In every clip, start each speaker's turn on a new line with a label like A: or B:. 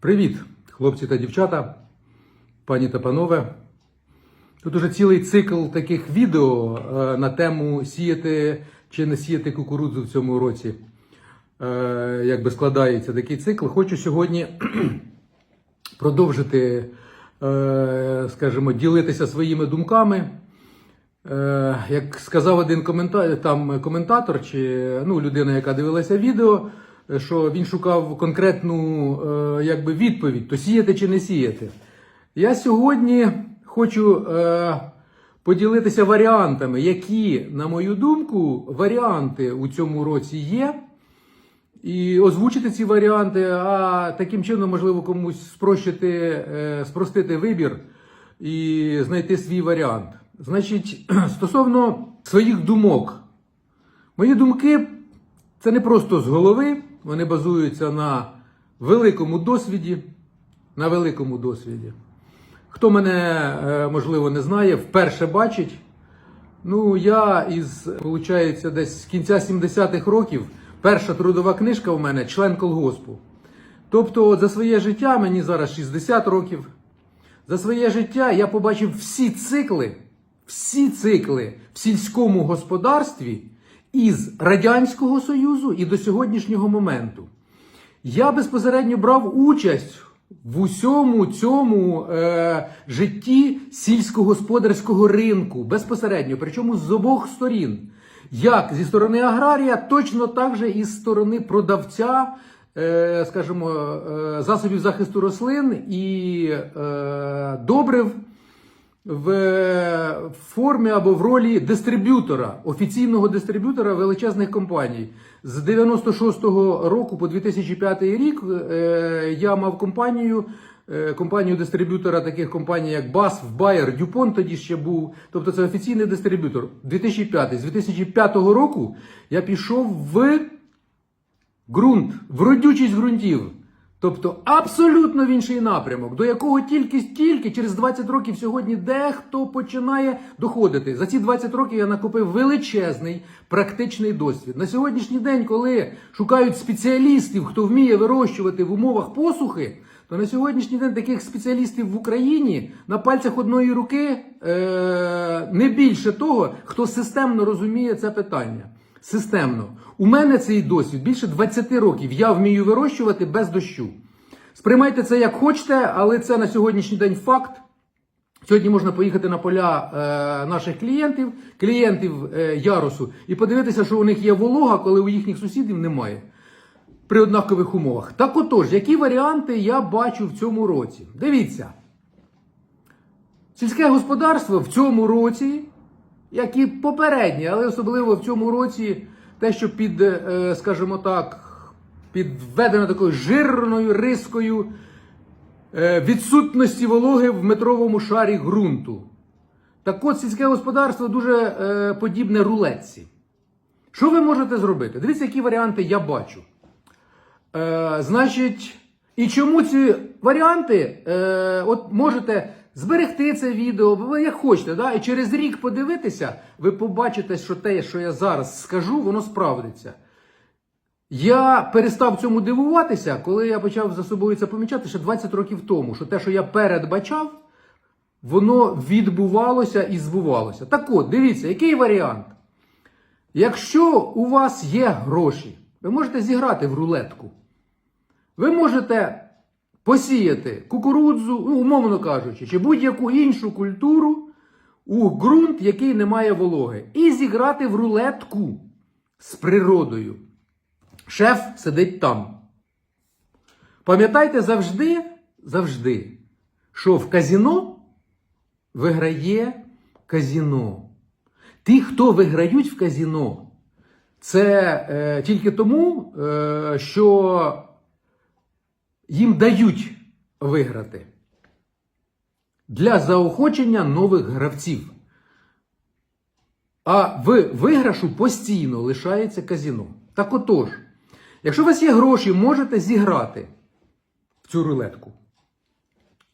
A: Привіт, хлопці та дівчата, пані та панове. Тут уже цілий цикл таких відео е, на тему сіяти чи не сіяти кукурудзу в цьому році. Е, Якби складається такий цикл. Хочу сьогодні продовжити, е, скажімо, ділитися своїми думками. Як сказав один коментар, там коментатор чи ну, людина, яка дивилася відео, що він шукав конкретну е, якби, відповідь: то сіяти чи не сіяти. Я сьогодні хочу е, поділитися варіантами, які, на мою думку, варіанти у цьому році є. І озвучити ці варіанти, а таким чином, можливо, комусь спрощити, е, спростити вибір і знайти свій варіант. Значить, стосовно своїх думок, мої думки це не просто з голови, вони базуються на великому досвіді. На великому досвіді. Хто мене, е, можливо, не знає, вперше бачить. Ну, я із, виходить, десь з кінця 70-х років, перша трудова книжка у мене член колгоспу. Тобто, за своє життя, мені зараз 60 років. За своє життя я побачив всі цикли, всі цикли в сільському господарстві із Радянського Союзу і до сьогоднішнього моменту. Я безпосередньо брав участь в усьому цьому е, житті сільськогосподарського ринку безпосередньо, причому з обох сторін. Як зі сторони аграрія, точно так же і з сторони продавця, е, скажімо, е, засобів захисту рослин і е, добрив в формі або в ролі дистриб'ютора, офіційного дистриб'ютора величезних компаній. З 96-го року по 2005 рік е, я мав компанію, е, компанію дистриб'ютора таких компаній, як BASF, Bayer, DuPont тоді ще був. Тобто це офіційний дистриб'ютор. 2005. З 2005 року я пішов в ґрунт, в родючість ґрунтів. Тобто абсолютно в інший напрямок, до якого тільки тільки через 20 років сьогодні дехто починає доходити. За ці 20 років я накопив величезний практичний досвід. На сьогоднішній день, коли шукають спеціалістів, хто вміє вирощувати в умовах посухи, то на сьогоднішній день таких спеціалістів в Україні на пальцях одної руки е- не більше того, хто системно розуміє це питання. Системно. У мене цей досвід більше 20 років. Я вмію вирощувати без дощу. Сприймайте це як хочете, але це на сьогоднішній день факт. Сьогодні можна поїхати на поля е, наших клієнтів, клієнтів е, ярусу, і подивитися, що у них є волога, коли у їхніх сусідів немає. При однакових умовах. Так отож, які варіанти я бачу в цьому році? Дивіться. Сільське господарство в цьому році як і попередні, але особливо в цьому році те, що під, е, скажімо так, підведено такою жирною рискою е, відсутності вологи в метровому шарі ґрунту. Так от сільське господарство дуже е, подібне рулетці. Що ви можете зробити? Дивіться, які варіанти я бачу. Е, Значить, і чому ці варіанти е, от можете зберегти це відео, ви як хочете, да? і через рік подивитися, ви побачите, що те, що я зараз скажу, воно справдиться. Я перестав цьому дивуватися, коли я почав за собою це помічати ще 20 років тому, що те, що я передбачав, воно відбувалося і збувалося. Так от, дивіться, який варіант? Якщо у вас є гроші, ви можете зіграти в рулетку. Ви можете посіяти кукурудзу, ну, умовно кажучи, чи будь-яку іншу культуру у ґрунт, який не має вологи, і зіграти в рулетку з природою. Шеф сидить там. Пам'ятайте завжди, завжди, що в казіно виграє казіно. Ті, хто виграють в казіно, це е, тільки тому, е, що їм дають виграти для заохочення нових гравців. А в виграшу постійно лишається казіно. Так отож, якщо у вас є гроші, можете зіграти в цю рулетку.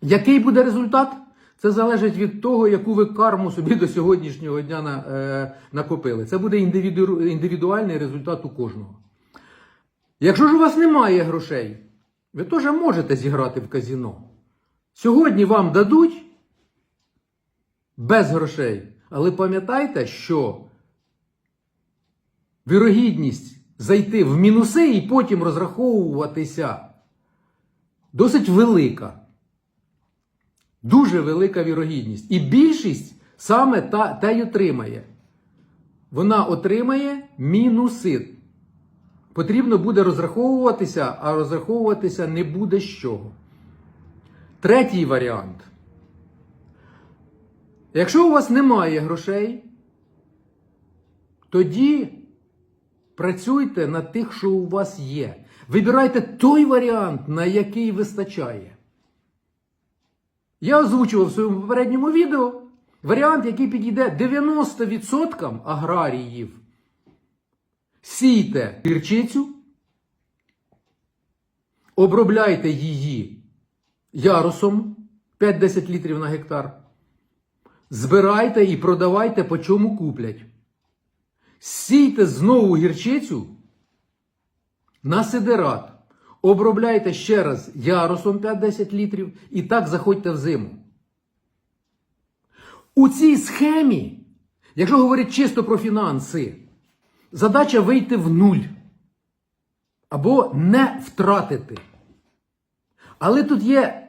A: Який буде результат? Це залежить від того, яку ви карму собі до сьогоднішнього дня на, е, накопили. Це буде індивіду, індивідуальний результат у кожного. Якщо ж у вас немає грошей, Ви теж можете зіграти в казіно. Сьогодні вам дадуть без грошей. Але пам'ятайте, що вірогідність зайти в мінуси і потім розраховуватися досить велика. Дуже велика вірогідність. І більшість саме та, та й отримає. Вона отримає мінуси. Потрібно буде розраховуватися, а розраховуватися не буде з чого. Третій варіант. Якщо у вас немає грошей, тоді працюйте на тих, що у вас є. Вибирайте той варіант, на який вистачає. Я озвучував в своєму попередньому відео варіант, який підійде 90% аграріїв. Сійте гірчицю, обробляйте її ярусом 5-10 літрів на гектар. Збирайте і продавайте, по чому куплять. Сійте знову гірчицю на сидерат. Обробляйте ще раз ярусом 5-10 літрів і так заходьте в зиму. У цій схемі, якщо говорити чисто про фінанси, задача вийти в нуль або не втратити. Але тут є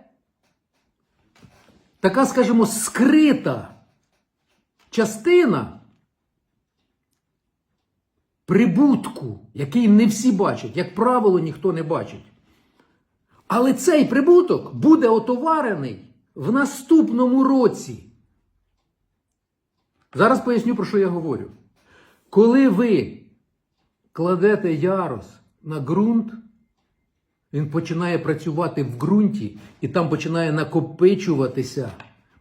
A: така, скажімо, скрита частина прибутку, який не всі бачать, як правило, ніхто не бачить. Але цей прибуток буде отоварений в наступному році. Зараз поясню, про що я говорю. Коли ви кладете ярус на ґрунт, він починає працювати в ґрунті і там починає накопичуватися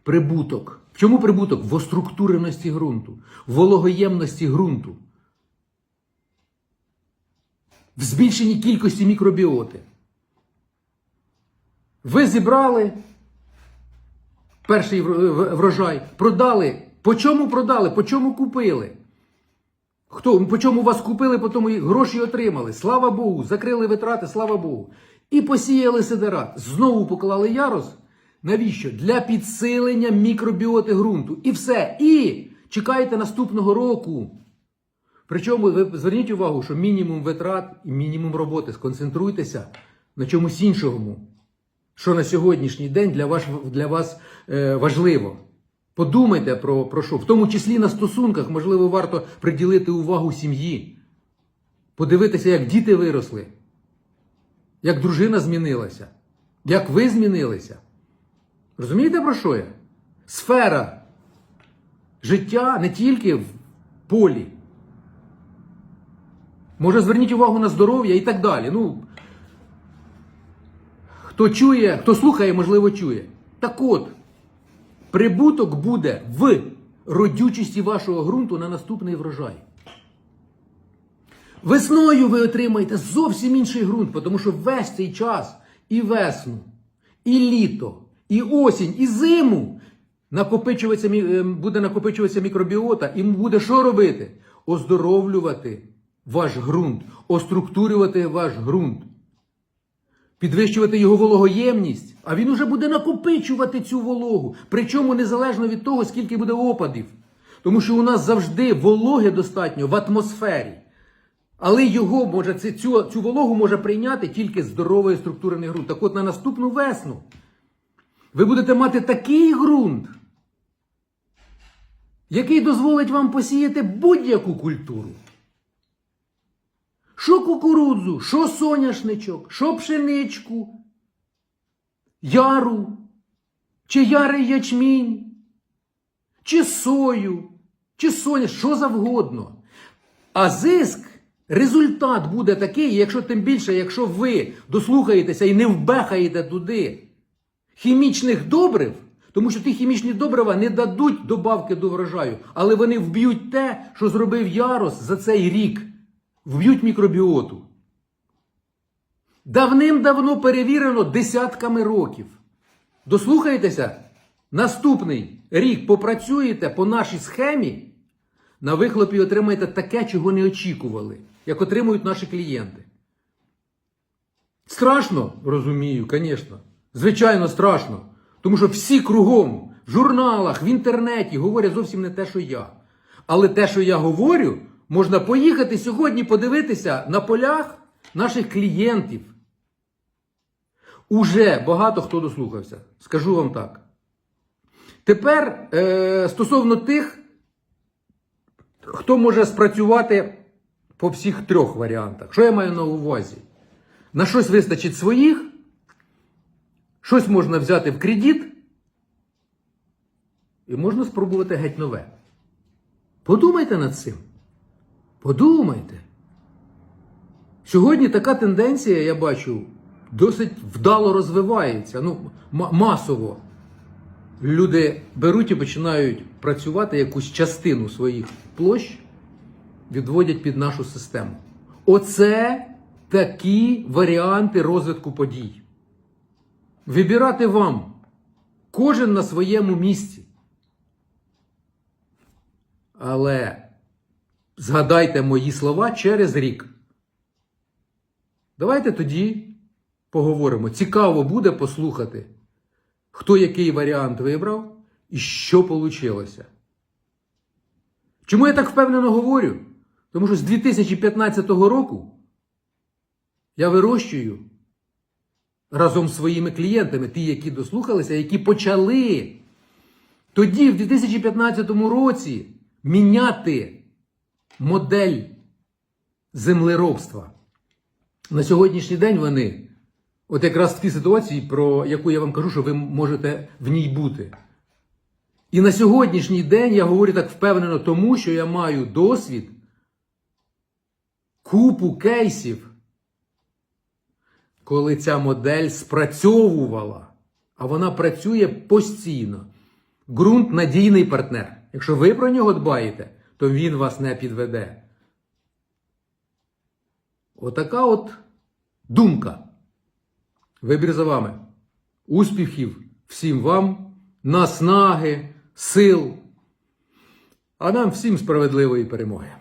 A: прибуток. В чому прибуток? В оструктуреності ґрунту, в вологоємності ґрунту, в збільшенні кількості мікробіоти. Ви зібрали перший врожай, продали. По чому продали? По чому купили? Хто, по чому вас купили, по тому гроші отримали. Слава Богу, закрили витрати, слава Богу. І посіяли сидерат. Знову поклали ярус. Навіщо? Для підсилення мікробіоти ґрунту. І все. І чекайте наступного року. Причому ви зверніть увагу, що мінімум витрат і мінімум роботи. Сконцентруйтеся на чомусь іншому, що на сьогоднішній день для вас, для вас е, важливо. Подумайте про, про що. В тому числі на стосунках, можливо, варто приділити увагу сім'ї. Подивитися, як діти виросли, як дружина змінилася, як ви змінилися. Розумієте, про що я? Сфера життя не тільки в полі. Може, зверніть увагу на здоров'я і так далі. Ну, хто чує, хто слухає, можливо, чує. Так от, прибуток буде в родючості вашого ґрунту на наступний врожай. Весною ви отримаєте зовсім інший ґрунт, тому що весь цей час і весну, і літо, і осінь, і зиму накопичуватися, мі- е, буде накопичуватися мікробіота, і буде що робити? Оздоровлювати ваш ґрунт, оструктурювати ваш ґрунт, підвищувати його вологоємність, а він уже буде накопичувати цю вологу. Причому незалежно від того, скільки буде опадів. Тому що у нас завжди вологи достатньо в атмосфері. Але його може цю, цю вологу може прийняти тільки здоровий структурний ґрунт. Так от на наступну весну ви будете мати такий ґрунт, який дозволить вам посіяти будь-яку культуру. Що кукурудзу, що соняшничок, що пшеничку, яру, чи ярий ячмінь, чи сою, чи соня, що завгодно. А зиск, результат буде такий, якщо тим більше, якщо ви дослухаєтеся і не вбехаєте туди хімічних добрив, тому що ті хімічні добрива не дадуть добавки до врожаю, але вони вб'ють те, що зробив ярос за цей рік. Вб'ють мікробіоту. Давним-давно перевірено десятками років. Дослухайтеся, наступний рік попрацюєте по нашій схемі, на вихлопі отримаєте таке, чого не очікували, як отримують наші клієнти. Страшно, розумію, звісно. Звичайно, страшно. Тому що всі кругом, в журналах, в інтернеті говорять зовсім не те, що я. Але те, що я говорю, можна поїхати сьогодні подивитися на полях наших клієнтів. Уже багато хто дослухався. Скажу вам так. Тепер е, стосовно тих, хто може спрацювати по всіх трьох варіантах. Що я маю на увазі? На щось вистачить своїх, щось можна взяти в кредит, і можна спробувати геть нове. Подумайте над цим. Подумайте. Сьогодні така тенденція, я бачу, досить вдало розвивається. Ну, масово. Люди беруть і починають працювати якусь частину своїх площ, відводять під нашу систему. Оце такі варіанти розвитку подій. Вибирати вам. Кожен на своєму місці. Але згадайте мої слова через рік. Давайте тоді поговоримо. Цікаво буде послухати, хто який варіант вибрав і що вийшло. Чому я так впевнено говорю? Тому що з 2015 року я вирощую разом з своїми клієнтами, ті, які дослухалися, які почали тоді, в 2015 році, міняти модель землеробства. На сьогоднішній день вони, от якраз в тій ситуації, про яку я вам кажу, що ви можете в ній бути. І на сьогоднішній день я говорю так впевнено, тому що я маю досвід, купу кейсів, коли ця модель спрацьовувала, а вона працює постійно. Ґрунт надійний партнер. Якщо ви про нього дбаєте, то він вас не підведе. Отака от думка. Вибір за вами. Успіхів всім вам, наснаги, сил, а нам всім справедливої перемоги.